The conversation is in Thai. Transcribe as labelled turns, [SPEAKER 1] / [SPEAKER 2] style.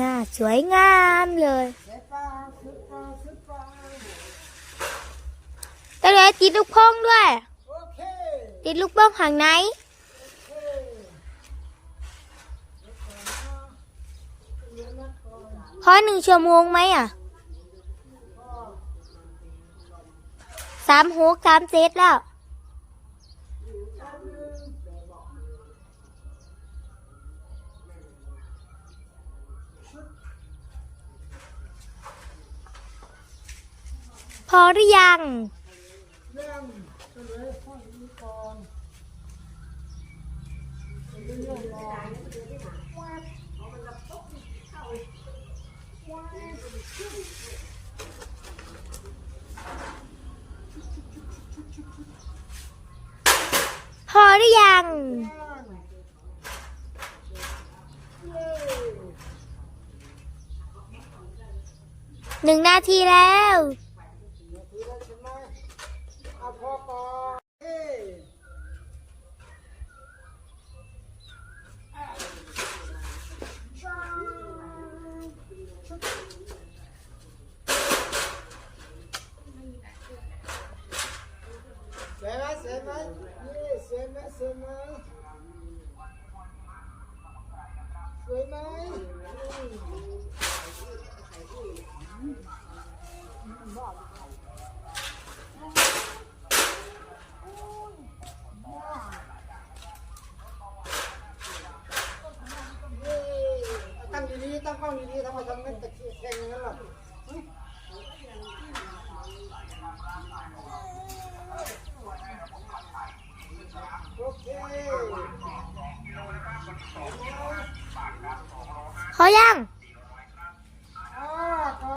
[SPEAKER 1] น่าสวยงามเลย
[SPEAKER 2] เสือปลาเสือปลาเสือปลา
[SPEAKER 1] แต่เลยติดลูกโป่งด้วย ติดลูกโป่งข้างใน
[SPEAKER 2] เฮ้ยเดี๋ยวนะก่อน
[SPEAKER 1] พอหนึ่งชั่วโมงไหมอะสามหกสามเจ็ดแล้ว อหรือยัง
[SPEAKER 2] เรื่องก็เลยห้อนี้ก่อน
[SPEAKER 1] พอหรือยังหนึ่งนาทีแล้ว
[SPEAKER 2] นาทีแล้วใช่ไหมเอาพอก่อนเฮ้ย เสร็จไหมเสร็จไหมนี่เสร็จไหมเสร็จไหมสวยไหมอืม เย้ ตั้งดีๆตั้งกล้องดีๆทำไมทำเงินตะเคียนแข่งอย่างนั้นล่ะโอเค
[SPEAKER 1] พอยัง